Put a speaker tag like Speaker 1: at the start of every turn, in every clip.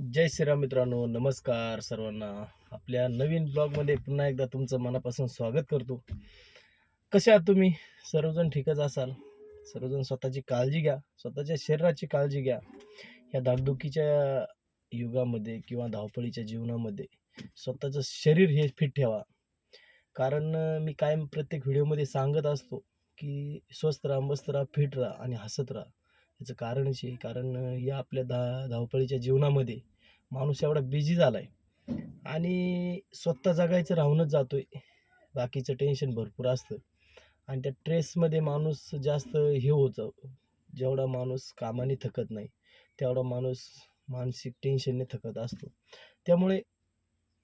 Speaker 1: जय श्रीराम मित्रांनो नमस्कार सर्वांना. आपल्या नवीन ब्लॉगमध्ये पुन्हा एकदा तुमचं मनापासून स्वागत करतो. कसे आहात तुम्ही? सर्वजण ठीकच असाल. सर्वजण स्वतःची काळजी घ्या. स्वतःच्या शरीराची काळजी घ्या. या धाकधुकीच्या युगामध्ये किंवा धावपळीच्या जीवनामध्ये स्वतःचं शरीर हे फिट ठेवा. कारण मी कायम प्रत्येक व्हिडिओमध्ये सांगत असतो की स्वस्थ राहा मस्त राहा फिट राहा आणि हसत राहा. याचं कारणच आहे. कारण या आपल्या धा धावपळीच्या जीवनामध्ये माणूस एवढा बिझी झाला आहे आणि स्वतः जगायचं राहूनच जातो आहे बाकीचं टेन्शन भरपूर असतं. आणि त्या ट्रेसमध्ये माणूस जास्त हे होतं जेवढा माणूस कामाने थकत नाही तेवढा माणूस मानसिक टेन्शनने थकत असतो. त्यामुळे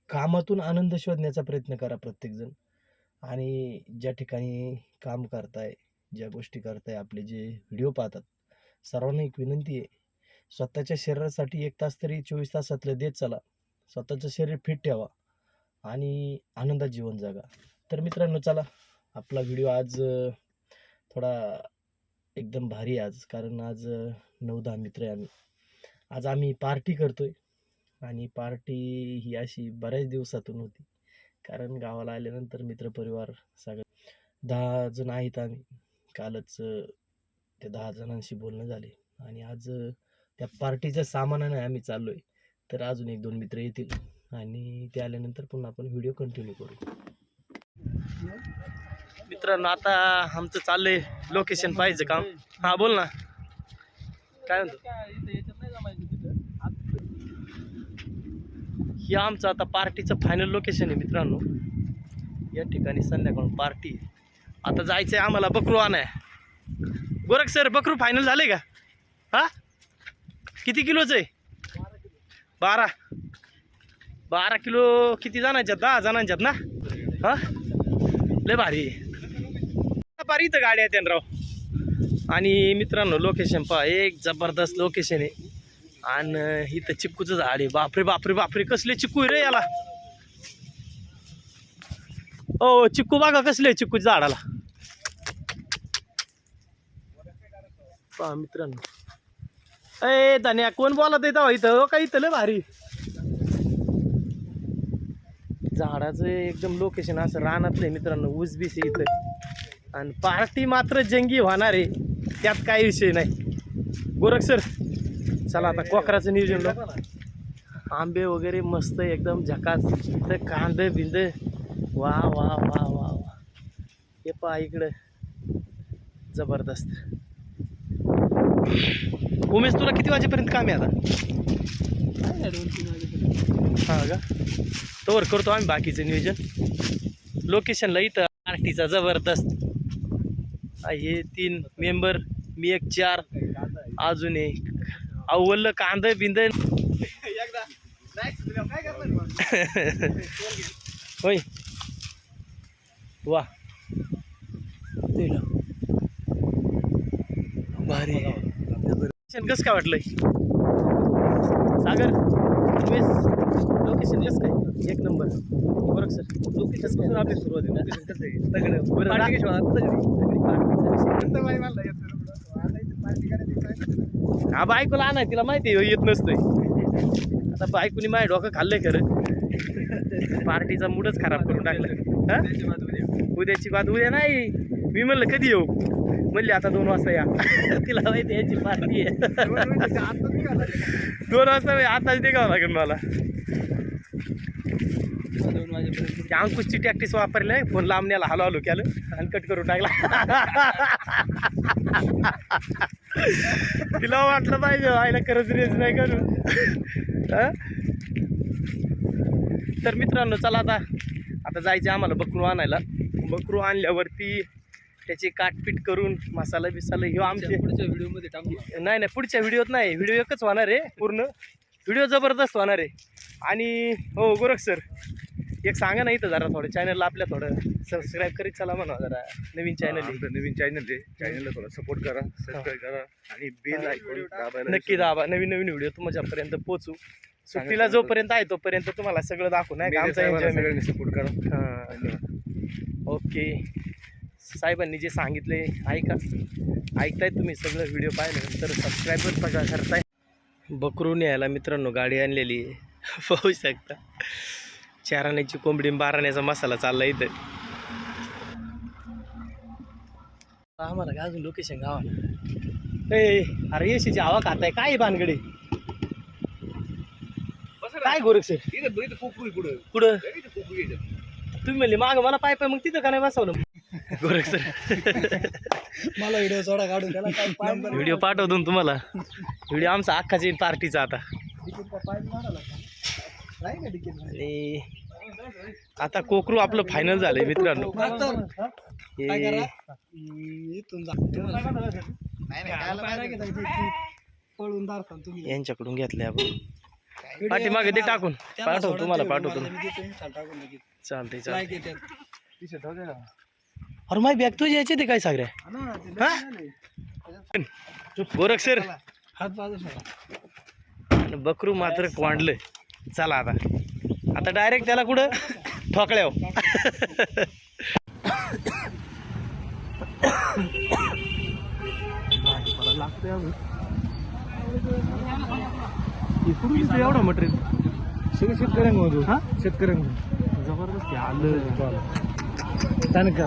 Speaker 1: कामातून आनंद शोधण्याचा प्रयत्न करा प्रत्येकजण. आणि ज्या ठिकाणी काम करताय ज्या गोष्टी करताय आपले जे व्हिडिओ पाहतात सर्वांना एक विनंती आहे स्वतःच्या शरीरासाठी एक तास तरी चोवीस तासातलं देत चला. स्वतःचं शरीर फिट ठेवा आणि आनंदात जीवन जगा. तर मित्रांनो चला आपला व्हिडिओ आज थोडा एकदम भारी आहे आज. कारण आज नऊ दहा मित्र आहे आम्ही. आज आम्ही पार्टी करतोय. आणि पार्टी ही अशी बऱ्याच दिवसातून होती. कारण गावाला आल्यानंतर मित्रपरिवार सगळं दहा जण आहेत आम्ही. कालच ते त्या दहा जणांशी बोलणं झाले. आणि आज त्या पार्टीच्या सामानाने आम्ही चाललो आहे तर अजून एक दोन मित्र येतील. आणि ते आल्यानंतर पुन्हा आपण व्हिडिओ कंटिन्यू करू. मित्रांनो आता आमचं चाललंय लोकेशन पाहिजे काम. हा बोल ना. काय म्हणतो? हे आमचं आता पार्टीचं फायनल लोकेशन आहे मित्रांनो. या ठिकाणी संध्याकाळ पार्टी आता जायचं आहे आम्हाला बकरू आणाय गोरख सर बकरू फायनल झाले का? हा? किती किलोचं आहे? बारा. बारा किलो किती जणांच्यात? दहा जणांच्यात ना? हा? लय भारी. भारी इथं गाड्या आहेत राव. आणि मित्रांनो लोकेशन पहा एक जबरदस्त लोकेशन आहे. आणि इथं चिक्कूचं झाड आहे. बापरे बापरे बापरे कसले चिक्कू आहे रे याला. ओ चिक्कू बघा कसले चिक्कूच्या झाडाला. पहा मित्रांनो. ए धन्या कोण बोलत येतं इथं? हो का इथं? लय भारी. झाडाचं एकदम लोकेशन असं रानातलं मित्रांनो उजबीस इथं. आणि पार्टी मात्र जंगी होणार आहे. त्यात काही विषय नाही. गोरख सर चला आता कोकराचं नियोजन लावू. आंबे वगैरे मस्त एकदम झकास. इथं कांद बिंद. वा वा वा वा वा. हे पहा इकडं. जबरदस्त. उमेश तुला किती वाजेपर्यंत काम आहे आता? हा का? तोवर करतो आम्ही बाकीचं नियोजन. लोकेशनला इथं पार्टीचा जबरदस्त. हा, हे तीन मेंबर मी एक चार अजून एक. अव्वल कांद बिंद. होय. वा भारी लोकेशन कसं काय वाटलंय? सागर लोकेशन कसं काय? एक नंबर. बरं सर. लोकेशन कसं आपली सुरुवात आहे लोकेशन कसं आहे? सगळं. बरं हा बायकोला आणा तिला माहिती आहे येत नसतोय. आता बायकोनी माझ्या डोकं खाल्लंय खरं. पार्टीचा मूडच खराब करून टाकला. हा? उद्याची बात उद्या नाही. मी म्हणलं कधी येऊ? म्हणले आता दोन वाजता या. तिला माहिती आहे याची पार्टी आहे. दोन वाजता आताच निघावं लागेल मला. त्या अंकुशची टॅक्टिस वापरले फोन लांबण्याला हलो हलो केलं आणि कट करून टाकला. तिला वाटलं पाहिजे आईला खरंच रेज नाही करू. तर मित्रांनो चला आता आता जायचं आम्हाला बकरू आणायला. बकरू आणल्यावरती त्याची काटपीट करून मसाला बिसाला ह्यो आमचे
Speaker 2: पुढच्या व्हिडिओमध्ये टाकू
Speaker 1: नाही नाही पुढच्या व्हिडिओत नाही. व्हिडिओ एकच होणार आहे पूर्ण. व्हिडिओ जबरदस्त होणार आहे. आणि हो गोरख सर एक सांगा ना इथं जरा थोडं चॅनलला आपल्या थोडं सबस्क्राईब करीत चला म्हणा जरा नवीन चॅनल आहे.
Speaker 2: नवीन चॅनल आहे. चॅनलला थोडा सपोर्ट करा सबस्क्राईब करा. आणि बेल ऐकून दाबायला
Speaker 1: नक्की दाबा. नवीन नवीन व्हिडिओ तुमच्यापर्यंत पोचू सुट्टीला जोपर्यंत आहे तोपर्यंत तुम्हाला सगळं दाखवू. नाही आमचा एन्जॉयमेंट
Speaker 2: सपोर्ट करा.
Speaker 1: हां. ओके. साहेबांनी जे सांगितले ऐका. ऐकताय तुम्ही सगळं व्हिडिओ पाहिल्यानंतर सबस्क्राईब करताय बकरून यायला मित्रांनो गाडी आणलेली आहे. पाहू शकता. चाराण्याची कोंबडी बाराण्याचा मसाला चालला इथं. आम्हाला अजून लोकेशन गावाला? ए अरे येशीची हवा खाताय काय भानगडी? काय
Speaker 2: पुढं
Speaker 1: कुठं? तुम्ही म्हणले माग मला पाय पाय मग तिथं का नाही बसवलं? गोरख सर
Speaker 3: मला व्हिडिओ सोडा काढून त्याला काय पाय
Speaker 1: व्हिडिओ पाठवतो ना तुम्हाला. व्हिडिओ आमचा अख्खाची पार्टीचा आता.
Speaker 3: पाय नाही का
Speaker 1: आणि आता कोकरू आपलं फायनल झालंय मित्रांनो.
Speaker 3: काय
Speaker 1: हे.
Speaker 3: करा? इथून जा. नाही नाही पळून दारसान तुम्ही.
Speaker 1: यांच्याकडून घेतले आपण. पाठीमागे ते टाकून. पाठवतो तुम्हाला पाठवतो.
Speaker 3: टाकून लगेच
Speaker 1: चालतंय चालतंय.
Speaker 3: येतात
Speaker 1: अरे माय बॅग तुझी यायची ते काय सागऱ्या
Speaker 3: हा? ते
Speaker 1: हा? गोरख सर।
Speaker 3: हात बाजू
Speaker 1: बकरू मात्र वांडलं चला आता. आता डायरेक्ट त्याला कुठं? ठोकल्या एवढं मटेरियल
Speaker 3: सगळं शेतकऱ्यांमधून. हा? शेतकऱ्यांमधून.
Speaker 1: जबरदस्त आलं.
Speaker 3: का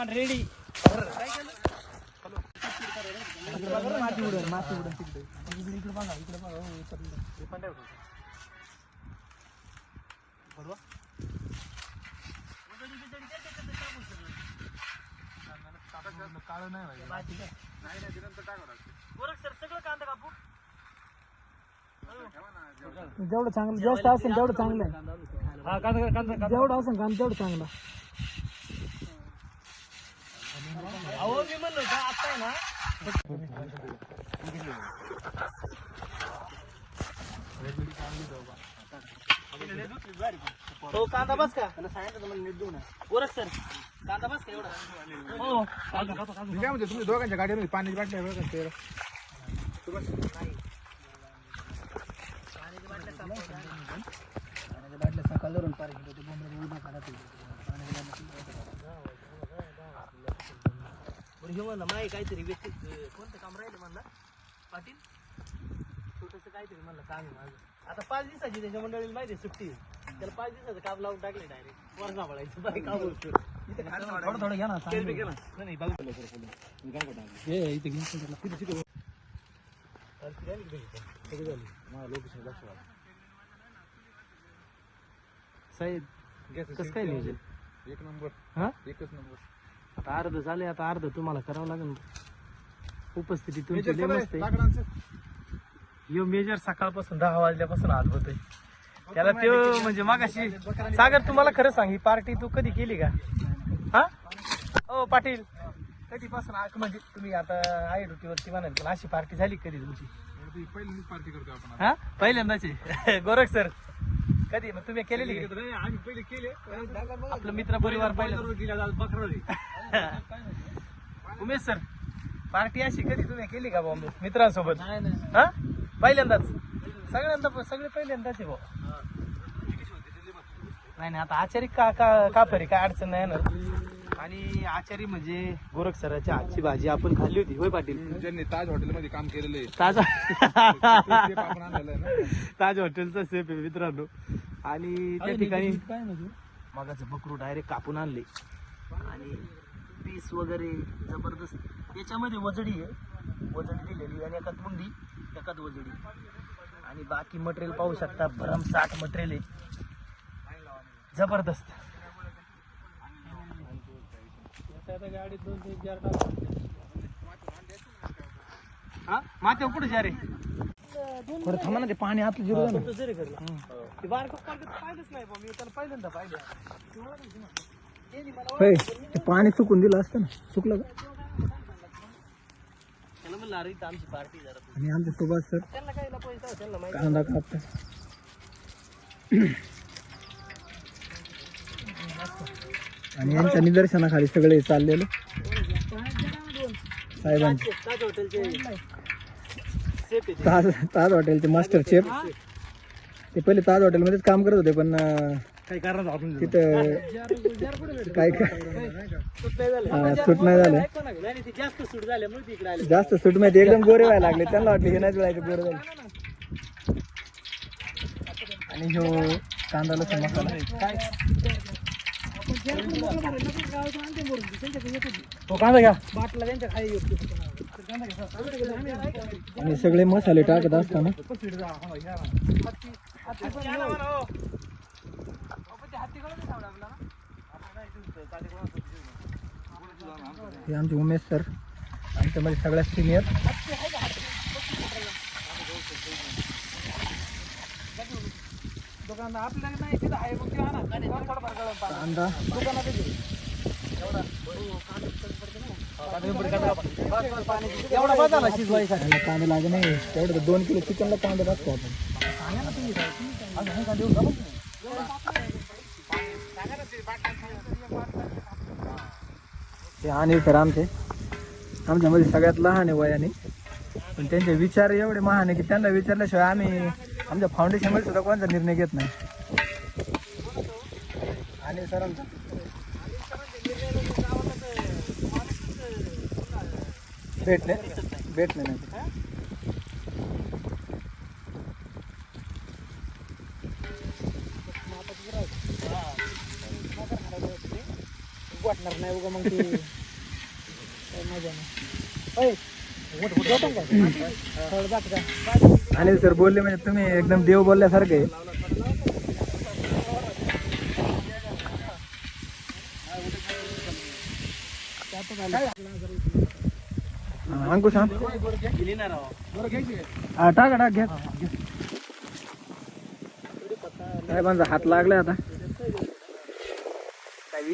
Speaker 1: सामान रेडी
Speaker 3: माती माती तिकडे इकडे इकडे बघा इकडे बघा हो. जेवढं चांगलं. जास्त असेल तेवढं चांगलं आहे जेवढं असेल काम तेवढं चांगलं.
Speaker 1: अहो मी म्हणलो का आता आहे ना हो कांदा बस का गोरख सर कांदा बस का एवढा हो
Speaker 3: काय म्हणजे तुम्ही दोघांच्या गाडीवर पाण्याची बाटली आहे बघा ते बाटल्या सकाळ धरून पार. घेतो ते बोंबडं उभं काढत होते. पाण्याच्या बाटल्या
Speaker 1: बरं हे म्हणलं माही काहीतरी व्यक्ती कोणतं काम राहिलं म्हणलं? पाटील? छोटंसं काहीतरी म्हणलं काम आहे माझं. आता पाच दिवसाची त्याच्या मंडळीला माहिती आहे सुट्टी. त्याला पाच दिवसाचं काम लावून टाकले डायरेक्ट वर सांभाळायचं बाई काम होतं.
Speaker 3: थोडं थोडं घ्या ना
Speaker 1: केलं बी केलं. नाही, नाही, बाजूला
Speaker 3: इथे घेऊन तिकडे. तिथे तिथे.
Speaker 1: साहेब कसं काय नियोजन?
Speaker 3: एक नंबर.
Speaker 1: हा?
Speaker 3: एकच नंबर.
Speaker 1: आता अर्ध झाले आता अर्ध तुम्हाला करावं लागेल. उपस्थिती तुमची लय मस्त आहे.
Speaker 3: लाकडांचं.
Speaker 1: यो मेजर सकाळपासून दहा वाजल्यापासून हात होतोय. त्याला तो म्हणजे मागाशी सागर तुम्हाला खरं सांग ही पार्टी तू कधी केली का? हा? हो पाटील. कधीपासून आ- म्हणजे तुम्ही आता आहे ड्युटीवरती म्हणाल पण अशी पार्टी झाली कधी तुमची?
Speaker 3: पहिल्यांदाच पार्टी करतो आपण
Speaker 1: हा? पहिल्यांदाची गोरख सर. कधी? मग तुम्ही केलेली का?
Speaker 3: आम्ही पहिले केले.
Speaker 1: आपलं मित्र परिवार पहिलं उमेश सर पार्टी अशी कधी तुम्ही केली का बॉम्बे मित्रांसोबत? हा? पहिल्यांदाच? सगळ्यांदा सगळे पहिल्यांदाच आहे भाऊ नाही नाही आता आचारी का का कापरी काय अडचण नाही येणार आणि आचारी म्हणजे गोरख सराची हातची भाजी आपण खाल्ली होती होय पाटील?
Speaker 3: ज्यांनी ताज हॉटेलमध्ये काम केलेलं. आहे
Speaker 1: ताजा
Speaker 3: ते आपण आणलेलं आहे ना.
Speaker 1: ताज हॉटेलचा सेफ आहे मित्रांनो. आणि त्या ठिकाणी मगाचं बकरू डायरेक्ट कापून आणले. आणि पीस वगैरे जबरदस्त. याच्यामध्ये वजडी आहे. वजडी दिलेली आणि एकात मुंडी एकात वजडी. आणि बाकी मटेरियल पाहू शकता. भरमसाठ मटेरियल आहे. जबरदस्त. गाडीत दोन तीन चार हा? माते कुठे जा रे?
Speaker 3: थोडं थांबा ना ते पाणी आत जिरू
Speaker 1: बारकं पाहिलंच नाही मी त्याला पहिल्यांदा पाहिलं
Speaker 3: होय, ते पाणी सुकून दिलं असतं ना. सुकलं का?
Speaker 1: त्याला म्हणलं म्हणलं अरे इथं आमची पार्टी जरा.
Speaker 4: आणि आमचे सुभाष सर
Speaker 1: त्यांना काय पैसा त्यांना माहिती
Speaker 4: कांदा कापता आणि यांच्या निदर्शनाखाली सगळे चाललेले. साहेबांचे.
Speaker 1: ताज हॉटेलचे सेफ आहे
Speaker 4: ताज ताज हॉटेलचे मास्टर शेफ. ते पहिले ताज हॉटेलमध्येच काम करत होते पण अं,
Speaker 5: काही कारण आपण
Speaker 4: तिथं काय काय सूट नाही झालं.
Speaker 1: जास्त सूट झाल्यामुळे तिकडे आले
Speaker 4: जास्त सूट माहिती एकदम गोरे व्हायला लागले. त्यांना वाटले हे नाही जायचं गोरे झाले. आणि ह्यो कांदा लसूण मसाला.
Speaker 1: तो कांदा घ्या.
Speaker 4: बाटला त्यांच्या खाली आणि सगळे मसाले टाकत असताना. हे आमचे उमेश सर आमच्यामध्ये सगळ्यात सिनियर कांदा. कांदा लागे नाही. तेवढं तर दोन किलो चिकनला कांदा टाकतो ते अनिल सर आमचे आमच्यामध्ये सगळ्यात लहान आहे वयाने. पण त्यांचे विचार एवढे महान आहे की त्यांना विचारल्याशिवाय आम्ही आमच्या फाउंडेशनमध्ये सुद्धा कोणता निर्णय घेत नाही. अनिल सरांचा भेटले. भेटले नाही.
Speaker 1: वाटणार नाही उगा मग ते. काय मजा नाही.
Speaker 4: अनिल सर बोलले म्हणजे तुम्ही एकदम देव बोलल्यासारखे. अंकुश हा? टाका टाक घ्या. साहेबांचा हात लागलाय आता.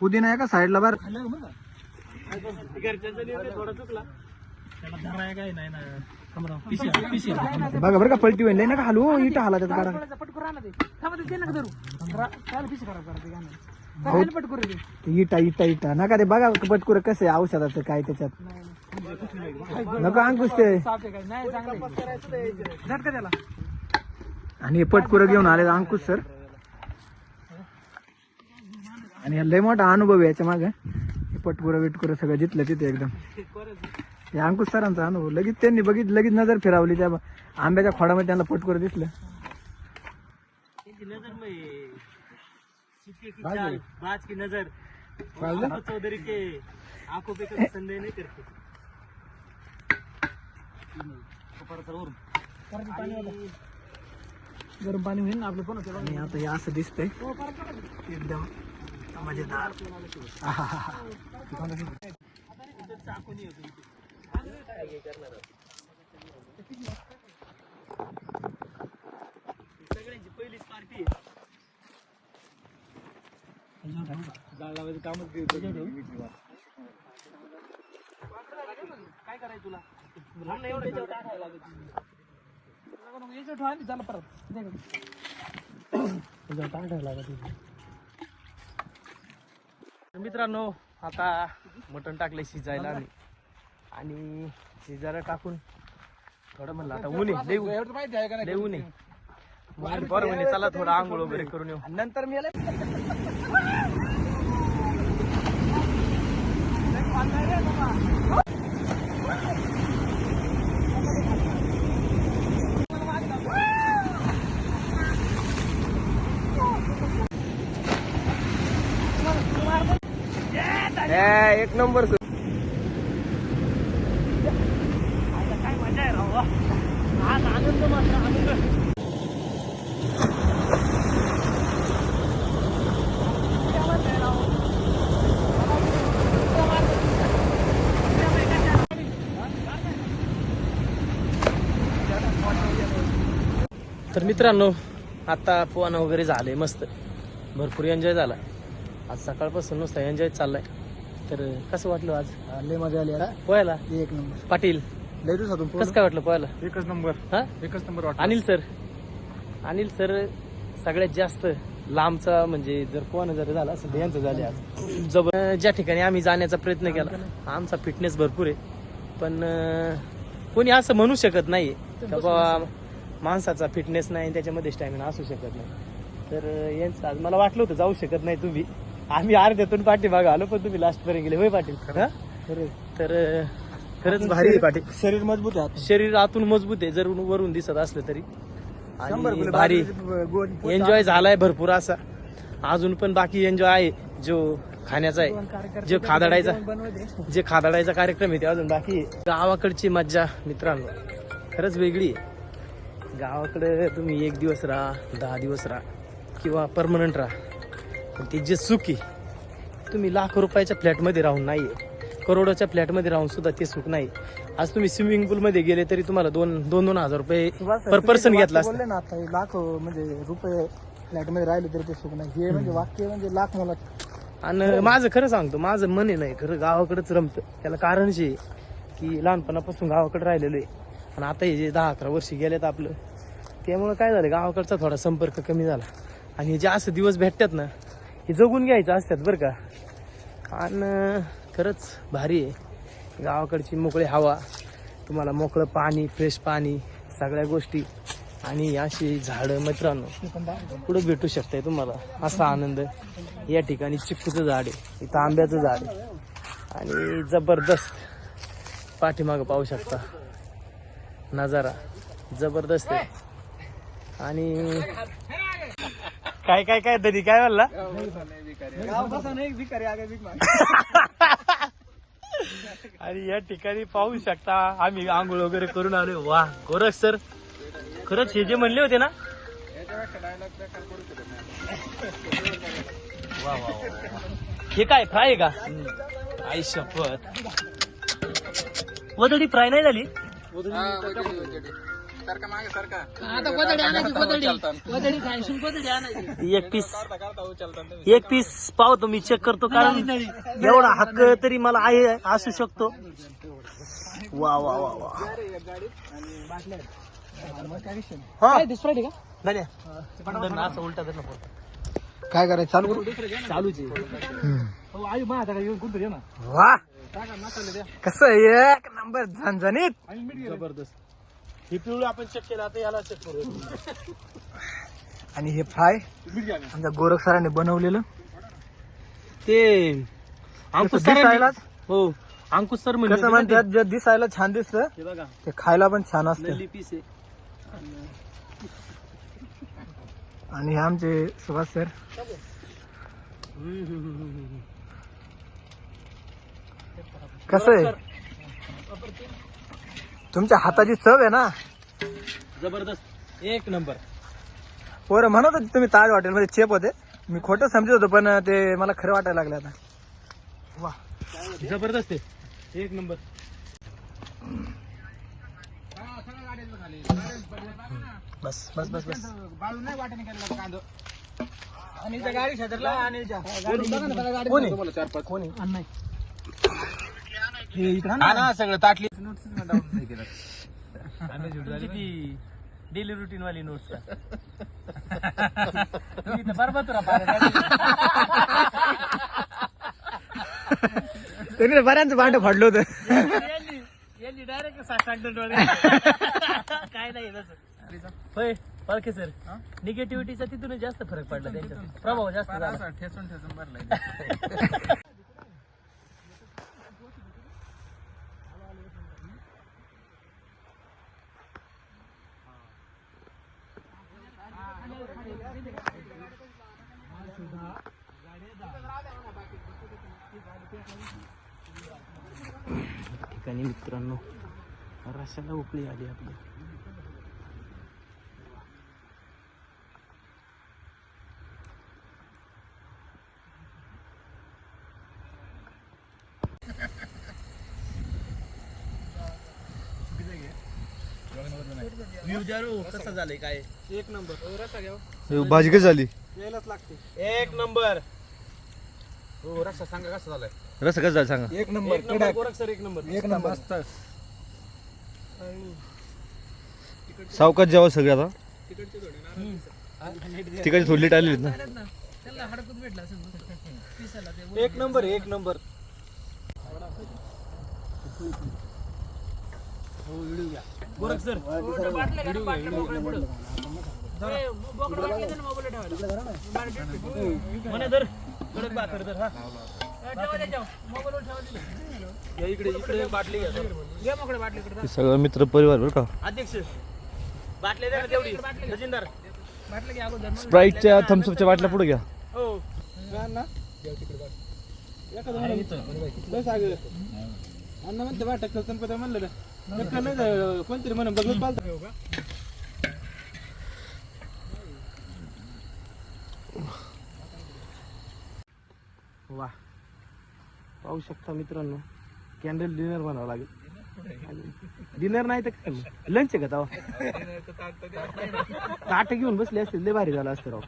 Speaker 4: पुदिना आहे का साईडला बार? बघा बरं का पलटी होईल. लय का हलू इटा हाला त्यात काढा हो. ते इटा इटा इटा. नका ते बघा पटकुर कसं आहे औषधाचं काय त्याच्यात. नका अंकुश ते. आणि हे पटकुर घेऊन आले अंकुश सर. आणि हा लय मोठा अनुभव आहे याच्या मागे. हे पटकुर बिटकुर सगळं जिथलं तिथे एकदम. हे अंकुश सरांचा अनुभव. लगेच त्यांनी बघित लगेच नजर फिरावली त्या आंब्याच्या खोडामध्ये त्यांना पटकुर दिसलं.
Speaker 1: नजर में सिक्के की चाल बाज की नजर. मोहम्मद चौधरी के आंखों पे कभी संदेह नहीं करते.
Speaker 4: गरम पाणी होईल ना आपलं पण आणि आता हे असं दिसतंय. एकदम मजेदार.
Speaker 1: सगळ्यांची पहिलीच पार्टी काय करायचं तुला? थांब ना, एवढं टाकायला तर मित्रांनो आता मटण टाकले शिजायला आम्ही. आणि शिजायला टाकून थोडं म्हणलं आता ऊन आहे लय ऊन. लय ऊन आहे. मग बरं म्हणे चला थोडं आंघोळ वगैरे करून येऊ.
Speaker 4: नंतर मी
Speaker 1: एक नंबर काय मजा आहे राव आज आनंद मात्र आनंद तर मित्रांनो आता पोहणं वगैरे झाले मस्त. भरपूर एन्जॉय झाला. आज सकाळपासून नुसता एन्जॉय चाललाय. तर कसं वाटलं आज?
Speaker 3: लय मजा आली आता.
Speaker 1: पोहायला?
Speaker 3: एक नंबर.
Speaker 1: पाटील.
Speaker 3: लय दिवसातून
Speaker 1: कसं काय वाटलं पोहायला?
Speaker 2: एकच नंबर.
Speaker 1: हा?
Speaker 2: एकच number
Speaker 1: Anil sir. Anil sir सगळ्यात जास्त लांबचा म्हणजे जर पोहणं जर झालं तर यांचं झाले आज. जबर ज्या ठिकाणी आम्ही जाण्याचा प्रयत्न केला. आमचा फिटनेस भरपूर आहे. पण कोणी असं म्हणू शकत नाही का बाबा माणसाचा फिटनेस नाही त्याच्यामध्ये स्टॅमिना असू शकत नाही. तर यांचं आज मला वाटलं होतं जाऊ शकत नाही तुम्ही. आम्ही अर्ध्यातून पाठीमागं आलो पण तुम्ही लास्ट पर्यंत गेले. होय पाटील? हा? तर खरंच भारी आहे पाटील.
Speaker 3: शरीर मजबूत आहे
Speaker 1: शरीर आतून मजबूत आहे जर वरून दिसत असलं तरी. आणि भारी. एन्जॉय झालाय भरपूर असा. अजून पण बाकी एन्जॉय आहे जो खाण्याचा आहे जो खादाडायचा जे खादाडायचा कार्यक्रम आहे ते अजून बाकी आहे. गावाकडची मज्जा मित्रांनो. खरंच वेगळी आहे. गावाकडे तुम्ही एक दिवस राहा दहा दिवस राहा किंवा परमनंट राहा. पण ते जे सुख आहे तुम्ही लाख रुपयाच्या फ्लॅटमध्ये राहून नाही करोडोच्या फ्लॅटमध्ये राहून सुद्धा ते सुख नाही आज तुम्ही स्विमिंग पूलमध्ये गेले तरी तुम्हाला दोन दोन दोन हजार रुपये पर पर्सन घेतला
Speaker 3: बोलले ना आता हे लाख म्हणजे रुपये फ्लॅटमध्ये राहिले तरी ते सुख नाही. हे म्हणजे वाक्य म्हणजे लाख मला
Speaker 1: आणि माझं खरं सांगतो माझं मन आहे नाही खरं गावाकडेच रमतं. त्याला कारण जे की लहानपणापासून गावाकडे राहिलेलो आहे. आणि आता हे जे दहा अकरा वर्षी गेलेत आपलं त्यामुळं काय झालं गावाकडचा थोडा संपर्क कमी झाला. आणि हे जे असं दिवस भेटतात ना हे जगून घ्यायचं असतात बरं का. आणि खरंच भारी आहे. गावाकडची मोकळी हवा तुम्हाला मोकळं पाणी फ्रेश पाणी सगळ्या गोष्टी. आणि अशी झाडं मित्रांनो पुढं भेटू शकते तुम्हाला? असा आनंद. या ठिकाणी चिक्कूचं झाड आहे इथं आंब्याचं झाड आहे. आणि जबरदस्त पाठीमागं पाहू शकता. नजारा जबरदस्त आहे. आणि काय काय काय तरी काय म्हणला? आणि या ठिकाणी पाहू शकता आम्ही आंघोळ वगैरे करून आलो. वा गोरख सर. खरंच हे जे म्हणले होते ना? वा वा वा. हे काय फ्राय का? आई शपथ. वदडी फ्राय नाही झाली? एक पीस एक पीस पाहतो मी चेक करतो कारण एवढा हक्क तरी मला आहे असू शकतो. वा वा वा वा. हा. धन्या. धर ना, असं उलटा धर ना फोन.
Speaker 3: काय करायचं? चालू करू?
Speaker 1: चालूच आहे.
Speaker 3: वा. कस एक नंबर झणझणीत.
Speaker 1: जबरदस्त. हे पिवळं आपण चेक केलं आता याला चेक करू.
Speaker 3: आणि हे फ्राय आमच्या गोरख सरांनी बनवलेलं.
Speaker 1: ते अंकुश
Speaker 3: कसं दिसायला
Speaker 1: सरांनी- हो अंकुश सर म्हणजे
Speaker 3: कसं म्हणतात जे दिसायला छान दिसतं
Speaker 1: हे बघा.
Speaker 3: ते खायला पण छान असतं.
Speaker 1: नल्ली पीस आहे.
Speaker 3: आणि हे आमचे सुभाष सर.
Speaker 1: हम्म, हम्म, हम्म, हम्म.
Speaker 3: कसं आहे? तुमच्या हाताची चव आहे ना.
Speaker 1: जबरदस्त. एक नंबर.
Speaker 3: पोरं म्हणत होते तुम्ही ताज हॉटेलमध्ये चेप होते. मी खोटं समजत होतो पण ते मला खरं वाटायला लागलं आता. वा.
Speaker 1: जबरदस्त आहे. एक नंबर.
Speaker 3: बस बस बस बस. कोणी? कोणी?
Speaker 2: सगळं ताटली.
Speaker 1: तुझी ती डेली रुटीन वाली नोट्स बरोबर
Speaker 3: त्यांनी बऱ्यांचं भांड फाडलं होतं.
Speaker 1: डायरेक्ट डोळे. काय नाही तसं होय पालखे सर. निगेटिव्हिटीचा तिथून जास्त फरक पडला त्यांच्या प्रभाव जास्त झाला.
Speaker 2: ठेचून ठेचून भरलाय.
Speaker 1: ठिकाणी मित्रांनो रशाला उकळी आली आपली. कसं झालंय काय?
Speaker 2: एक नंबर. रस्सा घ्या
Speaker 6: भाजी कशी झाली?
Speaker 2: यायलाच लागते.
Speaker 1: एक नंबर.
Speaker 2: हो रस्सा सांगा कसा झालाय?
Speaker 6: रस्सा कसं झाला सांगा.
Speaker 2: एक नंबर
Speaker 1: एक नंबर गोरख सर एक नंबर.
Speaker 2: एक नंबर. मस्त.
Speaker 6: सावकाश जेव्हा सगळे आता. तिकडे थोडी लेट आलेली ना.
Speaker 1: एक नंबर एक नंबर. गोरख सर. म्हणे धर कडक भाकर धर हा. या इकडे इकडे एक बाटली घ्या
Speaker 6: हे सगळं मित्र परिवार बरं का?
Speaker 1: अध्यक्ष बाटली द्या ना तेवढी खजिनदार
Speaker 6: स्प्राईटच्या थम्सअपच्या बाटल्या पुढे घ्या.
Speaker 1: हो.
Speaker 2: अन्न म्हणते बा टक्कल चणपत्या म्हणलं ना कोणतरी म्हणून बघून पालतं
Speaker 1: पाहू शकता मित्रांनो. कॅन्डल डिनर बनावं लागेल. डिनर नाही तर काय? लंच आहे का तवा ताट घेऊन बसले असतील. लय भारी झालं असतं राव.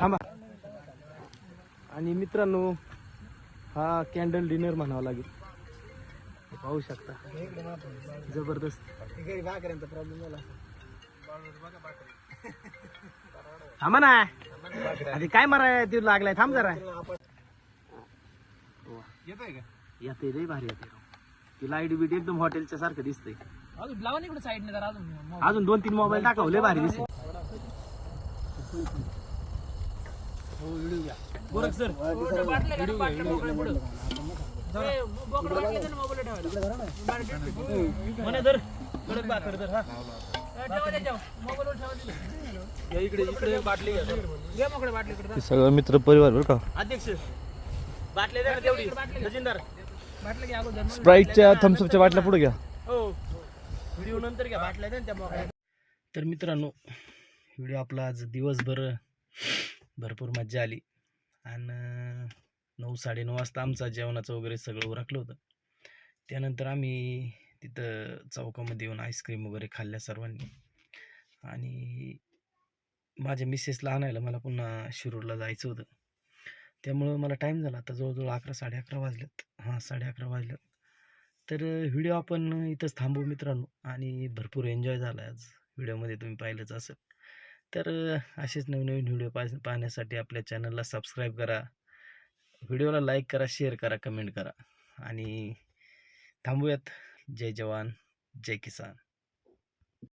Speaker 1: थांबा. आणि मित्रांनो हा कॅन्डल डिनर म्हणावा लागेल. पाहू शकता. जबरदस्त. थांबा ना. आधी काय मारा ते लागलाय? थांब जरा.
Speaker 2: येतोय का
Speaker 1: येते रे भारी येते ती. लाइट बीट एकदम हॉटेलच्या सारखं दिसतंय.
Speaker 2: अजून लावा इकडे साईडने जरा अजून
Speaker 1: अजून दोन तीन मोबाईल टाकावले भारी दिसत
Speaker 2: व्हिडिओ घ्या.
Speaker 1: गोरख सर म्हणे धर कडक भाकर धर या इकडे इकडे एक बाटली घ्या
Speaker 6: हे सगळं मित्र परिवार बरं का?
Speaker 1: अध्यक्ष. बाटली द्या ना तेवढी. खजिनदार.
Speaker 6: स्प्राईटच्या थम्सअपच्या बाटल्या पुढे घ्या.
Speaker 1: हो. व्हिडिओ नंतर घ्या. बाटल्या द्या ना त्या मोकळ्या तर मित्रांनो व्हिडिओ आपला आज दिवसभर भरपूर मज्जा आली. आणि नऊ साडेनऊ वाजता आमचा जेवणाचं वगैरे सगळं उरकलं होतं. त्यानंतर आम्ही तिथं चौकामध्ये येऊन आईस्क्रीम वगैरे खाल्ल्या सर्वांनी. आणि माझ्या मिसेसला आणायला मला पुन्हा शिरूरला जायचं होतं. त्यामुळं मला टाईम झाला. आता जवळजवळ अकरा साडे अकरा वाजलेत. हां साडे अकरा वाजलेत. तर व्हिडिओ आपण इथंच थांबू मित्रांनो. आणि भरपूर एन्जॉय झाला आज. व्हिडिओमध्ये तुम्ही पाहिलंच असेल. तर असेच नवीन नवीन व्हिडिओ पाह पाहण्यासाठी आपल्या चॅनलला सबस्क्राईब करा. व्हिडिओला लाईक करा शेअर करा कमेंट करा. आणि थांबूयात. जय जवान जय किसान.